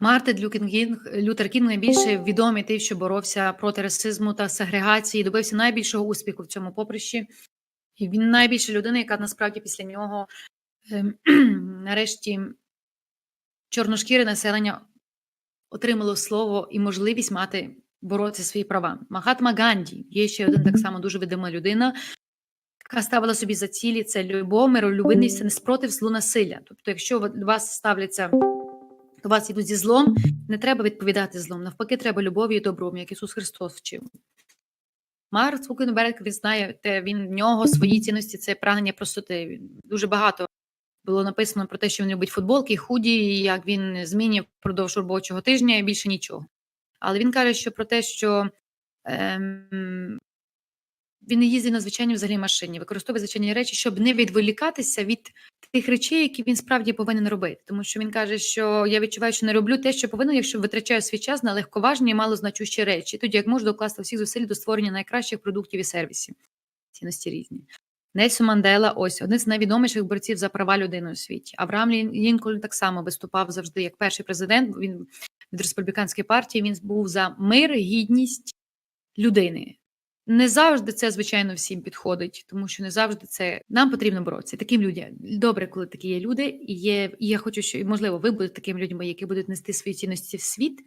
Мартин Лютер Кінг, Лютер Кінг найбільше відомий тим, що боровся проти расизму та сегрегації, добився найбільшого успіху в цьому поприщі. І він найбільша людина, яка насправді після нього ем, нарешті чорношкіре населення отримало слово і можливість мати боротися свої права. Махатма Ганді є ще один так само дуже відома людина, яка ставила собі за цілі це любов, миролюбивість, це не спротив злу насилля. Тобто, якщо ви- вас ставляться до вас йдуть зі злом, не треба відповідати злом. Навпаки, треба любов'ю і добром, як Ісус Христос вчив. Марк Цукенберг, він знає, те, він в нього свої цінності це прагнення простоти. Дуже багато було написано про те, що він любить футболки, худі, і як він змінює впродовж робочого тижня і більше нічого. Але він каже, що про те, що ем, він їздить на звичайній взагалі машині, використовує звичайні речі, щоб не відволікатися від тих речей, які він справді повинен робити. Тому що він каже, що я відчуваю, що не роблю те, що повинен, якщо витрачаю свій час на легковажні малозначущі речі, тоді як можу докласти всіх зусиль до створення найкращих продуктів і сервісів. Цінності різні. Нельсон Мандела, ось один з найвідоміших борців за права людини у світі. Авраам Лінкольн так само виступав завжди як перший президент. Він від республіканської партії. Він був за мир, гідність людини. Не завжди це, звичайно, всім підходить, тому що не завжди це нам потрібно боротися. Таким людям добре, коли такі є люди, і є. І я хочу, що можливо, ви будете такими людьми, які будуть нести свої цінності в світ,